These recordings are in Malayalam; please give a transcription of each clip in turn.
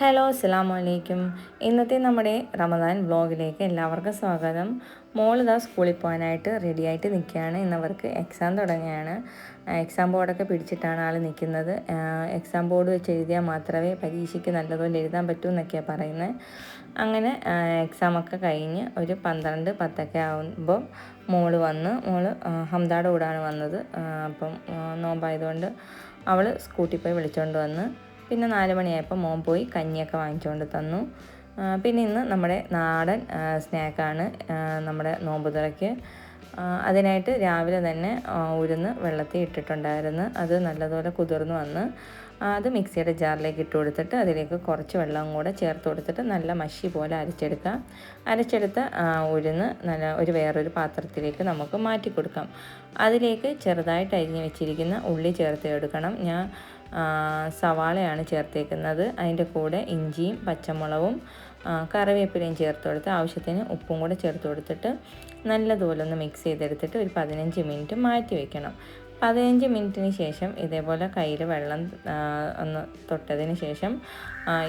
ഹലോ അസ്സാം വലൈക്കും ഇന്നത്തെ നമ്മുടെ റമദാൻ വ്ളോഗിലേക്ക് എല്ലാവർക്കും സ്വാഗതം. മോളിതാ സ്കൂളിൽ പോകാനായിട്ട് റെഡിയായിട്ട് നിൽക്കുകയാണ്. ഇന്നവർക്ക് എക്സാം തുടങ്ങുകയാണ്. എക്സാം ബോർഡൊക്കെ പിടിച്ചിട്ടാണ് ആൾ നിൽക്കുന്നത്. എക്സാം ബോർഡ് വെച്ച് എഴുതിയാൽ മാത്രമേ പരീക്ഷയ്ക്ക് നല്ലതുപോലെ എഴുതാൻ പറ്റൂ എന്നൊക്കെയാണ് പറയുന്നത്. അങ്ങനെ എക്സാമൊക്കെ കഴിഞ്ഞ് ഒരു പന്ത്രണ്ട് പത്തൊക്കെ ആകുമ്പോൾ മോൾ വന്ന് മോൾ ഹംദാടെ കൂടാണ് വന്നത്. അപ്പം നോമ്പായതുകൊണ്ട് അവൾ സ്കൂട്ടിൽ പോയി വിളിച്ചുകൊണ്ട് വന്ന് പിന്നെ നാല് മണിയായപ്പോൾ മോൻ പോയി കഞ്ഞിയൊക്കെ വാങ്ങിച്ചുകൊണ്ട് തന്നു. പിന്നെ ഇന്ന് നമ്മുടെ നാടൻ സ്നാക്കാണ് നമ്മുടെ നോമ്പ് തുറയ്ക്ക് അതിനായിട്ട് രാവിലെ തന്നെ ഉരുന്ന് വെള്ളത്തിൽ ഇട്ടിട്ടുണ്ടായിരുന്നു. അത് നല്ലതുപോലെ കുതിർന്ന് വന്ന് അത് മിക്സിയുടെ ജാറിലേക്ക് ഇട്ട് കൊടുത്തിട്ട് അതിലേക്ക് കുറച്ച് വെള്ളം കൂടെ ചേർത്ത് കൊടുത്തിട്ട് നല്ല മഷി പോലെ അരച്ചെടുക്കാം. അരച്ചെടുത്ത ഉഴുന്ന് നല്ല ഒരു വേറൊരു പാത്രത്തിലേക്ക് നമുക്ക് മാറ്റി കൊടുക്കാം. അതിലേക്ക് ചെറുതായിട്ട് അരിഞ്ഞ് വെച്ചിരിക്കുന്ന ഉള്ളി ചേർത്ത് എടുക്കണം. ഞാൻ സവാളയാണ് ചേർത്തേക്കുന്നത്. അതിന്റെ കൂടെ ഇഞ്ചിയും പച്ചമുളകും കറിവേപ്പിലയും ചേർത്ത് കൊടുത്ത് ആവശ്യത്തിന് ഉപ്പും കൂടെ ചേർത്ത് കൊടുത്തിട്ട് നല്ലതുപോലെ ഒന്ന് മിക്സ് ചെയ്തെടുത്തിട്ട് ഒരു പതിനഞ്ച് മിനിറ്റ് മാറ്റി വെക്കണം. പതിനഞ്ച് മിനിറ്റിന് ശേഷം ഇതേപോലെ കയ്യിൽ വെള്ളം ഒന്ന് തൊട്ടതിന് ശേഷം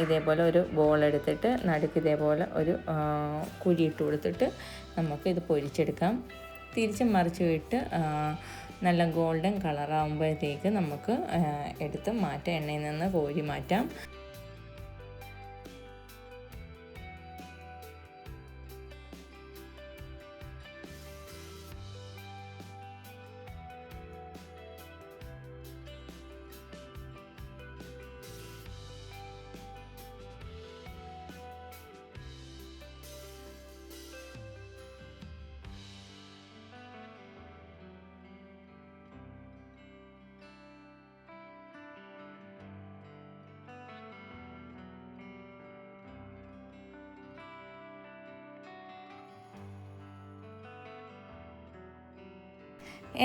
ഇതേപോലെ ഒരു ബോൾ എടുത്തിട്ട് നടുക്ക് ഇതേപോലെ ഒരു കുഴിയിട്ട് കൊടുത്തിട്ട് നമുക്ക് ഇത് പൊരിച്ചെടുക്കാം. തിരിച്ചും മറിച്ച് വിട്ട് നല്ല ഗോൾഡൻ കളറാകുമ്പോഴത്തേക്ക് നമുക്ക് എടുത്ത് മാറ്റാം. എണ്ണയിൽ നിന്ന് കോരി മാറ്റാം.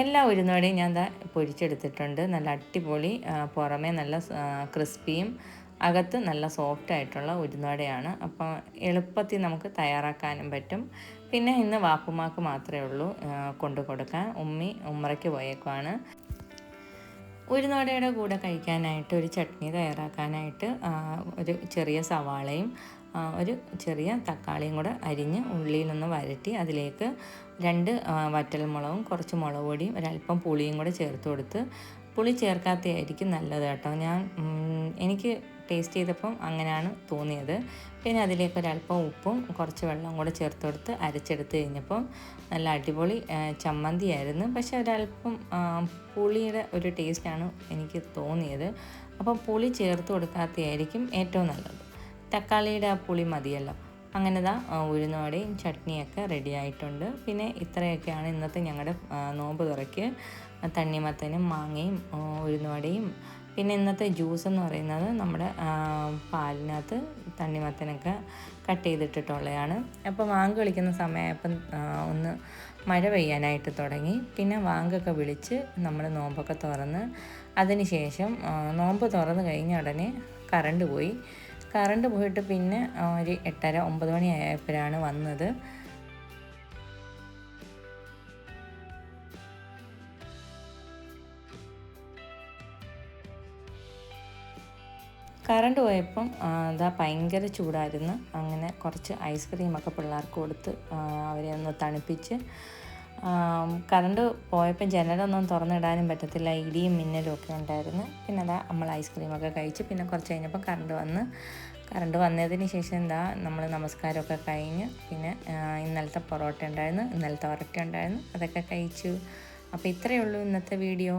എല്ലാ ഉഴുന്നോടെയും ഞാൻ ദാ പൊരിച്ചെടുത്തിട്ടുണ്ട്. നല്ല അടിപൊളി പുറമേ നല്ല ക്രിസ്പിയും അകത്ത് നല്ല സോഫ്റ്റ് ആയിട്ടുള്ള ഉഴുന്നോടെയാണ് അപ്പോൾ എളുപ്പത്തിൽ നമുക്ക് തയ്യാറാക്കാനും പറ്റും. പിന്നെ ഇന്ന് വാപ്പുമാക്ക് മാത്രമേ ഉള്ളൂ കൊണ്ടു കൊടുക്കാൻ. ഉമ്മി ഉമ്മറയ്ക്ക് പോയേക്കുവാണ്. ഉഴുന്നോടയുടെ കൂടെ കഴിക്കാനായിട്ട് ഒരു ചട്നി തയ്യാറാക്കാനായിട്ട് ഒരു ചെറിയ സവാളയും ഒരു ചെറിയ തക്കാളിയും കൂടെ അരിഞ്ഞ് ഉള്ളിയിലൊന്ന് വരട്ടി അതിലേക്ക് രണ്ട് വറ്റൽമുളകും കുറച്ച് മുളക് പൊടിയും ഒരല്പം പുളിയും കൂടെ ചേർത്ത് കൊടുത്ത് പുളി ചേർക്കാത്തതായിരിക്കും നല്ലത് കേട്ടോ. ഞാൻ എനിക്ക് ടേസ്റ്റ് ചെയ്തപ്പം അങ്ങനെയാണ് തോന്നിയത്. പിന്നെ അതിലേക്ക് ഒരല്പം ഉപ്പും കുറച്ച് വെള്ളവും കൂടെ ചേർത്ത് കൊടുത്ത് അരച്ചെടുത്ത് കഴിഞ്ഞപ്പം നല്ല അടിപൊളി ചമ്മന്തിയായിരുന്നു. പക്ഷേ ഒരല്പം പുളിയുടെ ഒരു ടേസ്റ്റാണ് എനിക്ക് തോന്നിയത്. അപ്പം പുളി ചേർത്ത് കൊടുക്കാത്തതായിരിക്കും ഏറ്റവും നല്ലത്. തക്കാളിയുടെ ആ പുളി മതിയല്ലോ. അങ്ങനെ ദാ ഉഴുന്നോടെയും ചട്നിയൊക്കെ റെഡി ആയിട്ടുണ്ട്. പിന്നെ ഇത്രയൊക്കെയാണ് ഇന്നത്തെ ഞങ്ങളുടെ നോമ്പ് തുറയ്ക്ക്. തണ്ണിമത്തനും മാങ്ങയും ഉഴുന്നുവടയും. പിന്നെ ഇന്നത്തെ ജ്യൂസ് എന്ന് പറയുന്നത് നമ്മുടെ പാലിനകത്ത് തണ്ണിമത്തനൊക്കെ കട്ട് ചെയ്തിട്ടിട്ടുള്ളതാണ്. അപ്പോൾ വാങ്ക് കളിക്കുന്ന സമയമായപ്പം ഒന്ന് മഴ പെയ്യാനായിട്ട് തുടങ്ങി. പിന്നെ വാങ്കൊക്കെ വിളിച്ച് നമ്മൾ നോമ്പൊക്കെ തുറന്ന് അതിന് ശേഷം നോമ്പ് തുറന്ന് കഴിഞ്ഞ ഉടനെ കറണ്ട് പോയി. കറണ്ട് പോയിട്ട് പിന്നെ ഒരു എട്ടര ഒമ്പത് മണി ആയപ്പോഴാണ് വന്നത്. കറണ്ട് പോയപ്പം അതാ ഭയങ്കര ചൂടായിരുന്നു. അങ്ങനെ കുറച്ച് ഐസ്ക്രീമൊക്കെ പിള്ളേർക്ക് കൊടുത്ത് അവരെ ഒന്ന് തണുപ്പിച്ച് കറണ്ട് പോയപ്പോൾ ജനലൊന്നും തുറന്നിടാനും പറ്റത്തില്ല ഇടിയും മിന്നലും ഒക്കെ ഉണ്ടായിരുന്നു. പിന്നെ അതാ നമ്മൾ ഐസ്ക്രീമൊക്കെ കഴിച്ച്. പിന്നെ കുറച്ച് കഴിഞ്ഞപ്പോൾ കറണ്ട് വന്ന് കറണ്ട് വന്നതിന് ശേഷം എന്താ നമ്മൾ നമസ്കാരമൊക്കെ കഴിഞ്ഞ് പിന്നെ ഇന്നലത്തെ പൊറോട്ട ഉണ്ടായിരുന്നു ഇന്നലത്തെ ഒരട്ട ഉണ്ടായിരുന്നു അതൊക്കെ കഴിച്ചു. അപ്പോൾ ഇത്രയേ ഉള്ളൂ ഇന്നത്തെ വീഡിയോ.